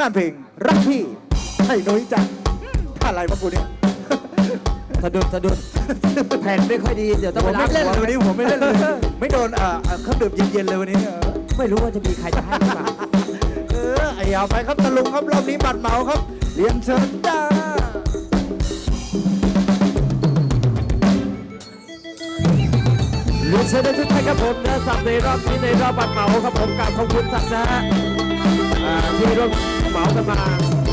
งานเพลงรักพี่ให้นุ้ยจังอะไรมากูเนี่ยสะดุดสะดุดแผ่นไม่ค่อยดี เดี๋ยวต้องผไปมล้าไม่งเล่นเลยหัวันนี้ผมไม่เล่นเลยไม่โดนเอ่อเอ่อเครื่องดื่มเย็นๆเลยวันนี้เออไม่รู้ว่าจะมีใครจะให้หรือเปล่าเออไอ้เอาไปครับตะลุงครับรอบนี้บัตรเหมาครับเรียนเชิญจ้าเรียนเชิญทุกท่านครับผมนะสับ ในรอบนี้ในรอบบัตรเหมาครับผมกราบขอบคุณสักนะฮะที่ร่วมเหมากันมา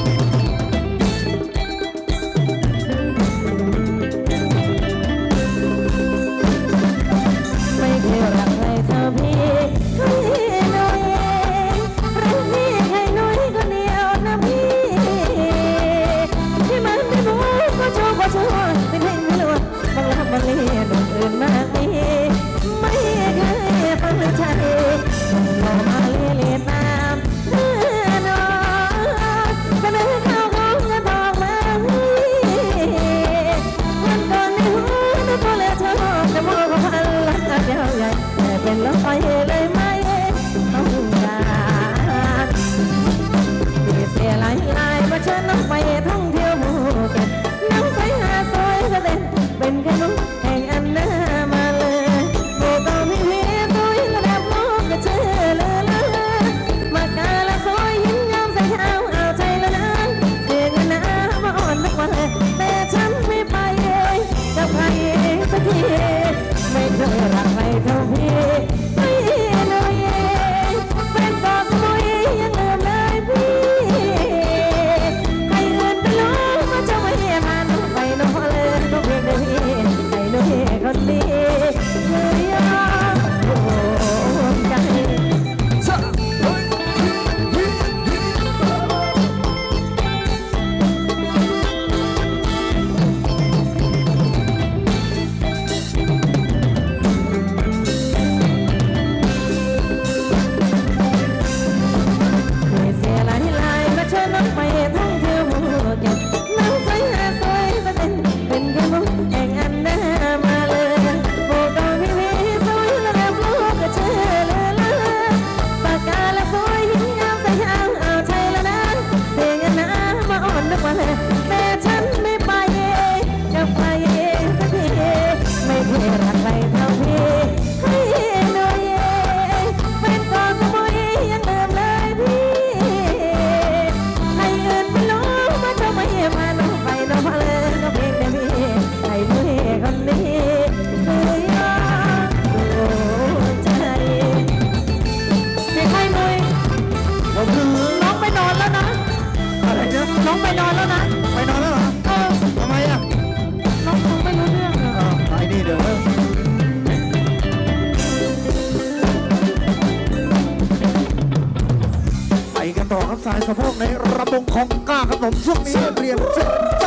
เป็นร้อยเลยไม่ต้องการมีเสียหลายหลายมาเชิญน้องไปท่อง นุ่ นี่ยน้องไปนอนแล้วนะไปนอนแล้วเหรอเออทำไมอะน้องคงไม่รู้เรื่องเหรออ้าวไอ้นี่เดี๋ยวไปกันต่อครับสายสะโพกในระบงของกล้าครับผมช่วงนี้เรียนเชิญ